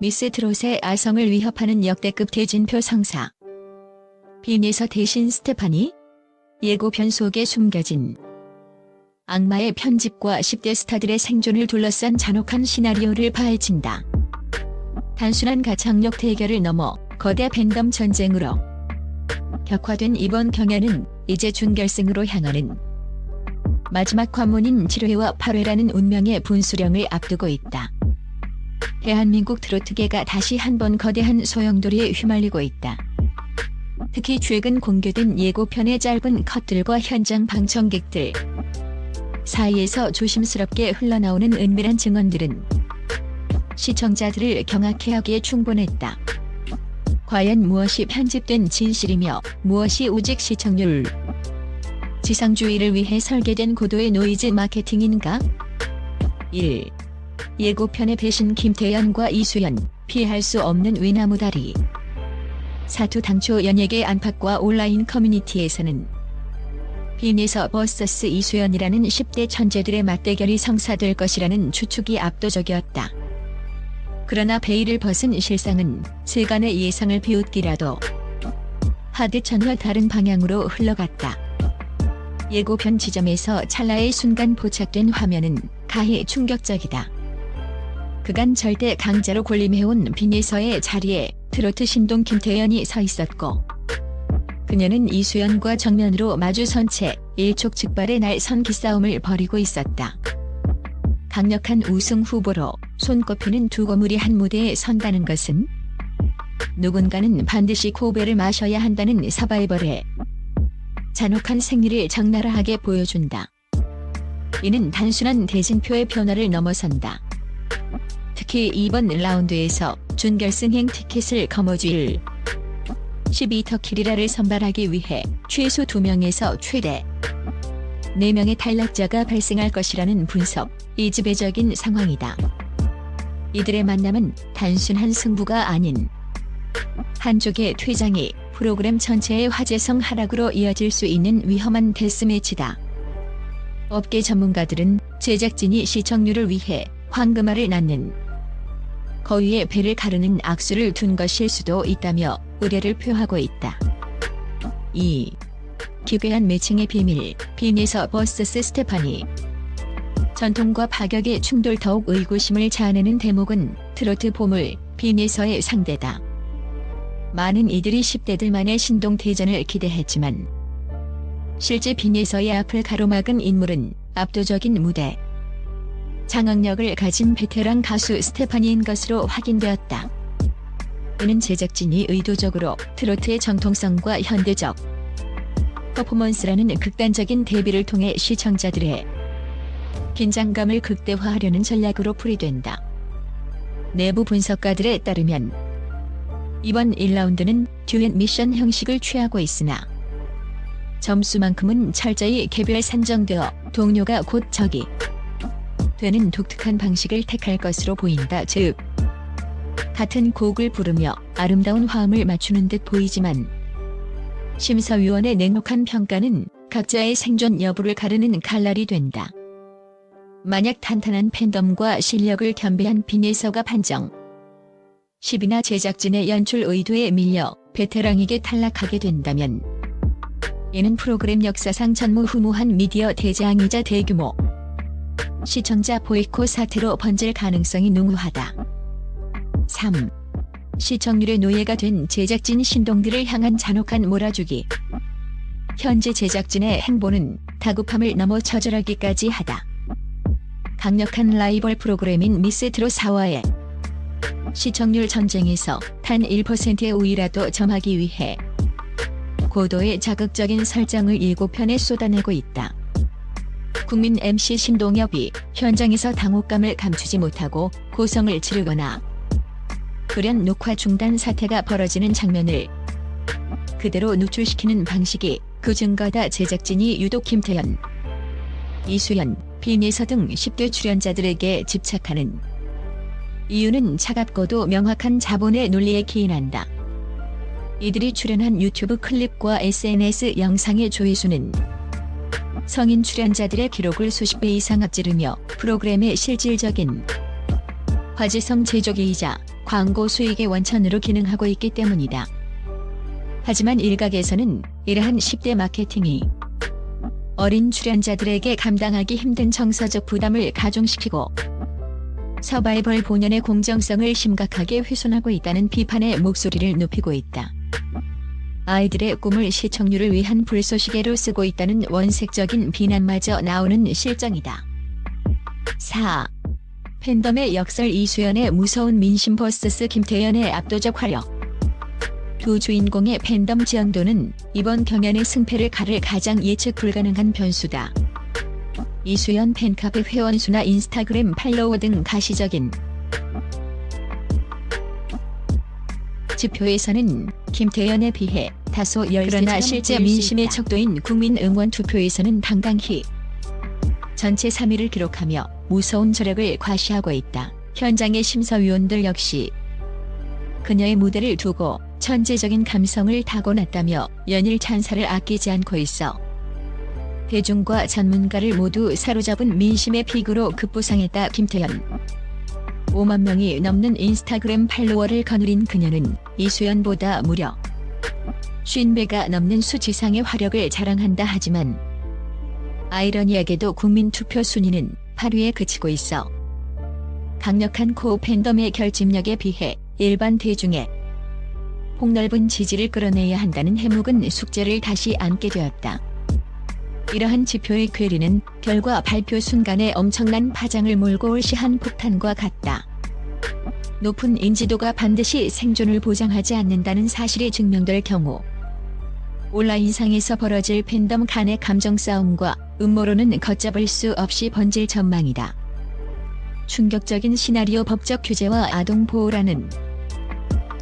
미스 트롯의 아성을 위협하는 역대급 대진표 성사. 빈에서 대신 스테파니? 예고편 속에 숨겨진 악마의 편집과 10대 스타들의 생존을 둘러싼 잔혹한 시나리오를 파헤친다. 단순한 가창력 대결을 넘어 거대 팬덤 전쟁으로 격화된 이번 경연은 이제 준결승으로 향하는 마지막 관문인 7회와 8회라는 운명의 분수령을 앞두고 있다. 대한민국 트로트계가 다시 한번 거대한 소용돌이에 휘말리고 있다. 특히 최근 공개된 예고편의 짧은 컷들과 현장 방청객들 사이에서 조심스럽게 흘러나오는 은밀한 증언들은 시청자들을 경악해 하기에 충분했다. 과연 무엇이 편집된 진실이며 무엇이 오직 시청률 지상주의를 위해 설계된 고도의 노이즈 마케팅인가? 1. 예고편의 배신 김태연과 이수연 피할 수 없는 위나무 다리 사투 당초 연예계 안팎과 온라인 커뮤니티에서는 빈에서 버서스 이수연이라는 10대 천재들의 맞대결이 성사될 것이라는 추측이 압도적이었다. 그러나 베일을 벗은 실상은 세간의 예상을 비웃기라도 하듯 전혀 다른 방향으로 흘러갔다. 예고편 지점에서 찰나의 순간 포착된 화면은 가히 충격적이다. 그간 절대 강자로 군림해온 빈에서의 자리에 트로트 신동 김태연이 서 있었고 그녀는 이수연과 정면으로 마주선 채 일촉즉발의 날선 기싸움을 벌이고 있었다. 강력한 우승 후보로 손꼽히는 두 거물이 한 무대에 선다는 것은 누군가는 반드시 코베를 마셔야 한다는 사바이벌의 잔혹한 생리를 적나라하게 보여준다. 이는 단순한 대진표의 변화를 넘어선다. 특히 이번 라운드에서 준결승행 티켓을 거머쥘 12터 키리라를 선발하기 위해 최소 2명에서 최대 4명의 탈락자가 발생할 것이라는 분석, 이지배적인 상황이다. 이들의 만남은 단순한 승부가 아닌 한쪽의 퇴장이 프로그램 전체의 화제성 하락으로 이어질 수 있는 위험한 데스매치다. 업계 전문가들은 제작진이 시청률을 위해 황금알을 낳는 거위의 배를 가르는 악수를 둔 것일 수도 있다며 우려를 표하고 있다. 2. 기괴한 매칭의 비밀, 빈에서 버스스 스테파니 전통과 파격의 충돌 더욱 의구심을 자아내는 대목은 트로트 보물, 빈에서의 상대다. 많은 이들이 10대들만의 신동 대전을 기대했지만 실제 빈에서의 앞을 가로막은 인물은 압도적인 무대, 장악력을 가진 베테랑 가수 스테파니인 것으로 확인되었다. 이는 제작진이 의도적으로 트로트의 정통성과 현대적 퍼포먼스라는 극단적인 대비를 통해 시청자들의 긴장감을 극대화하려는 전략으로 풀이된다. 내부 분석가들에 따르면 이번 1라운드는 듀엣 미션 형식을 취하고 있으나 점수만큼은 철저히 개별 산정되어 동료가 곧 적이 되는 독특한 방식을 택할 것으로 보인다. 즉, 같은 곡을 부르며 아름다운 화음을 맞추는 듯 보이지만 심사위원의 냉혹한 평가는 각자의 생존 여부를 가르는 칼날이 된다. 만약 탄탄한 팬덤과 실력을 겸비한 빈에서가 판정 10이나 제작진의 연출 의도에 밀려 베테랑에게 탈락하게 된다면 이는 프로그램 역사상 전무후무한 미디어 대장이자 대규모 시청자 보이콧 사태로 번질 가능성이 농후하다. 3. 시청률의 노예가 된 제작진 신동들을 향한 잔혹한 몰아주기. 현재 제작진의 행보는 다급함을 넘어 처절하기까지 하다. 강력한 라이벌 프로그램인 미스 트롯 4와의 시청률 전쟁에서 단 1%의 우위라도 점하기 위해 고도의 자극적인 설정을 7편에 쏟아내고 있다. 국민 MC 신동엽이 현장에서 당혹감을 감추지 못하고 고성을 지르거나 돌연 녹화 중단 사태가 벌어지는 장면을 그대로 노출시키는 방식이 그 증거다 제작진이 유독 김태현, 이수연, 빈예서 등 10대 출연자들에게 집착하는 이유는 차갑고도 명확한 자본의 논리에 기인한다. 이들이 출연한 유튜브 클립과 SNS 영상의 조회수는 성인 출연자들의 기록을 수십 배 이상 앞지르며 프로그램의 실질적인 화지성 제조기이자 광고 수익의 원천으로 기능하고 있기 때문이다. 하지만 일각에서는 이러한 10대 마케팅이 어린 출연자들에게 감당하기 힘든 정서적 부담을 가중시키고 서바이벌 본연의 공정성을 심각하게 훼손하고 있다는 비판의 목소리를 높이고 있다. 아이들의 꿈을 시청률을 위한 불쏘시개로 쓰고 있다는 원색적인 비난마저 나오는 실정이다. 4. 팬덤의 역설 이수연의 무서운 민심 vs 김태연의 압도적 화력 두 주인공의 팬덤 지연도는 이번 경연의 승패를 가를 가장 예측 불가능한 변수다. 이수연 팬카페 회원 수나 인스타그램 팔로워 등 가시적인 지표에서는 김태연에 비해 다소 그러나 실제 민심의 척도인 국민 응원 투표에서는 당당히 전체 3위를 기록하며 무서운 저력을 과시하고 있다. 현장의 심사위원들 역시 그녀의 무대를 두고 천재적인 감성을 타고났다며 연일 찬사를 아끼지 않고 있어 대중과 전문가를 모두 사로잡은 민심의 픽으로 급부상했다 김태현. 5만 명이 넘는 인스타그램 팔로워를 거느린 그녀는 이수연보다 무려 50배가 넘는 수치상의 화력을 자랑한다 하지만 아이러니하게도 국민 투표 순위는 8위에 그치고 있어 강력한 코 팬덤의 결집력에 비해 일반 대중의 폭넓은 지지를 끌어내야 한다는 해묵은 숙제를 다시 안게 되었다. 이러한 지표의 괴리는 결과 발표 순간에 엄청난 파장을 몰고 올 시한 폭탄과 같다. 높은 인지도가 반드시 생존을 보장하지 않는다는 사실이 증명될 경우 온라인상에서 벌어질 팬덤 간의 감정 싸움과 음모론은 걷잡을 수 없이 번질 전망이다. 충격적인 시나리오 법적 규제와 아동 보호라는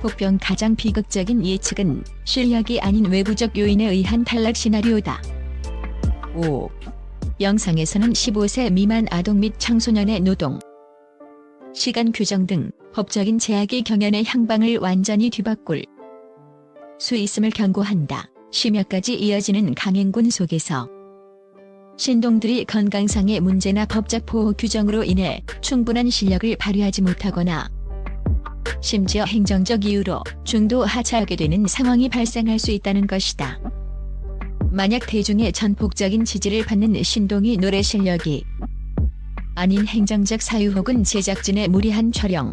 폭병 가장 비극적인 예측은 실력이 아닌 외부적 요인에 의한 탈락 시나리오다. 5. 영상에서는 15세 미만 아동 및 청소년의 노동, 시간 규정 등 법적인 제약이 경연의 향방을 완전히 뒤바꿀 수 있음을 경고한다. 심야까지 이어지는 강행군 속에서 신동들이 건강상의 문제나 법적 보호 규정으로 인해 충분한 실력을 발휘하지 못하거나 심지어 행정적 이유로 중도 하차하게 되는 상황이 발생할 수 있다는 것이다. 만약 대중의 전폭적인 지지를 받는 신동이 노래 실력이 아닌 행정적 사유 혹은 제작진의 무리한 촬영,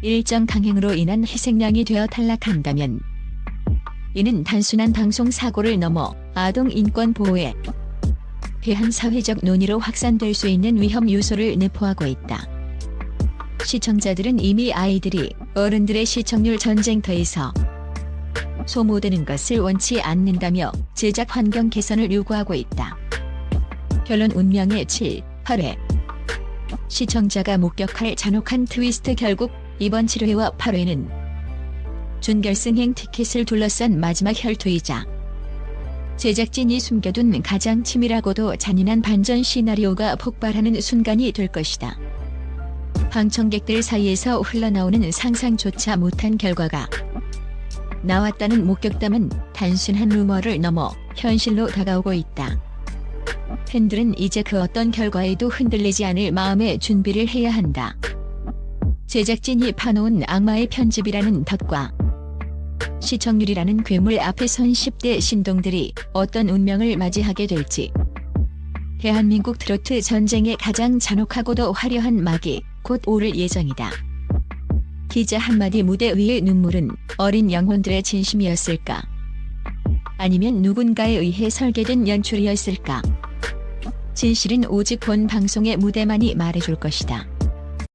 일정 강행으로 인한 희생양이 되어 탈락한다면 이는 단순한 방송 사고를 넘어 아동 인권 보호에 대한 사회적 논의로 확산될 수 있는 위험 요소를 내포하고 있다. 시청자들은 이미 아이들이 어른들의 시청률 전쟁터에서 소모되는 것을 원치 않는다며 제작 환경 개선을 요구하고 있다. 결론 운명의 7, 8회 시청자가 목격할 잔혹한 트위스트 결국 이번 7회와 8회는 준결승행 티켓을 둘러싼 마지막 혈투이자 제작진이 숨겨둔 가장 치밀하고도 잔인한 반전 시나리오가 폭발하는 순간이 될 것이다. 방청객들 사이에서 흘러나오는 상상조차 못한 결과가 나왔다는 목격담은 단순한 루머를 넘어 현실로 다가오고 있다. 팬들은 이제 그 어떤 결과에도 흔들리지 않을 마음의 준비를 해야 한다. 제작진이 파놓은 악마의 편집이라는 덫과 시청률이라는 괴물 앞에 선 10대 신동들이 어떤 운명을 맞이하게 될지 대한민국 트로트 전쟁의 가장 잔혹하고도 화려한 막이 곧 오를 예정이다. 기자 한마디 무대 위의 눈물은 어린 영혼들의 진심이었을까? 아니면 누군가에 의해 설계된 연출이었을까? 진실은 오직 본 방송의 무대만이 말해줄 것이다.